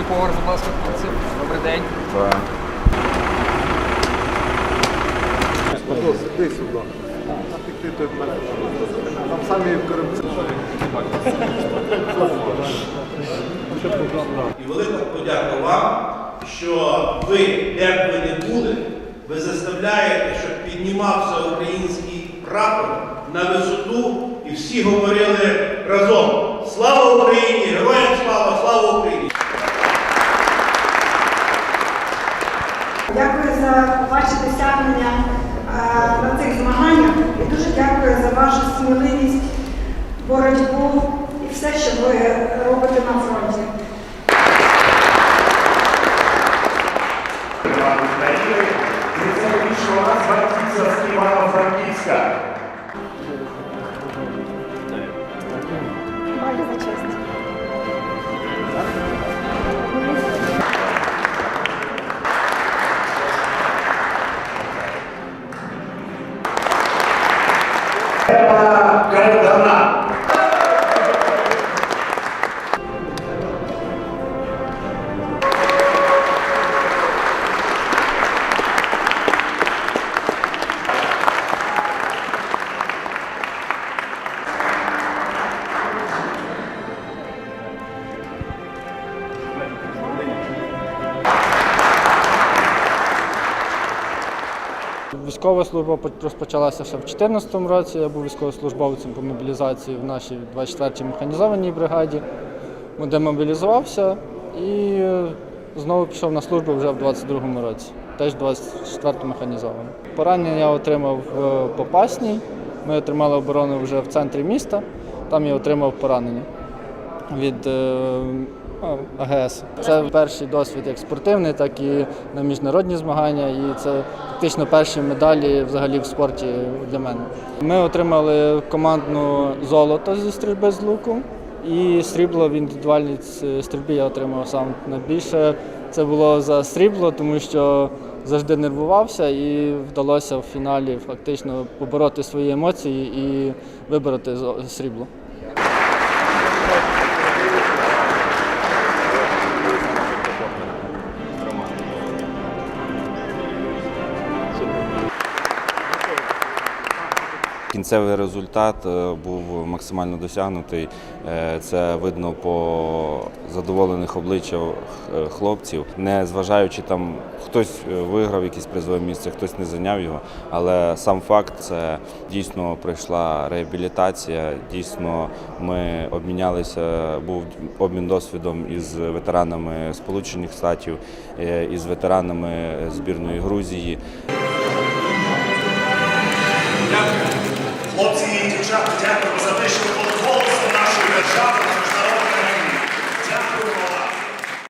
поверх, будь ласка, хлопці. Добрий день. Так. Іди сюди. Ти тут мене. Там самі корупціонери. І велика подяка вам, що ви, як ви не були, ви заставляєте, щоб піднімався український прапор на висоту і всі говорили разом. Слава Україні! Героям слава! Слава Україні! Дякую за ваші досягнення е, на цих змаганнях і дуже дякую за вашу сміливість, боротьбу і все, що ви робите на фронті. України, हमारा गणित Військова служба розпочалася ще в 2014 році. Я був військовослужбовцем по мобілізації в нашій 24-й механізованій бригаді. Демобілізувався і е, знову пішов на службу вже в 22-му році, теж 24-й механізований. Поранення я отримав в Попасній. Ми отримали оборону вже в центрі міста. Там я отримав поранення від е, АГС. Це перший досвід як спортивний, так і на міжнародні змагання. І це фактично перші медалі взагалі в спорті для мене. Ми отримали командну золото зі стрільби з луку і срібло в індивідуальній стрільбі я отримав сам. Найбільше це було за срібло, тому що завжди нервувався і вдалося в фіналі фактично побороти свої емоції і вибороти срібло. Кінцевий результат е, був максимально досягнутий. Е, Це видно по задоволених обличчях е, хлопців, не зважаючи там, хтось виграв якесь призове місце, хтось не зайняв його. Але сам факт це дійсно пройшла реабілітація. Дійсно, ми обмінялися. Був обмін досвідом із ветеранами Сполучених Штатів, із ветеранами збірної Грузії. Хлопці і дівчата, дякуємо за те, що ви нашої держави.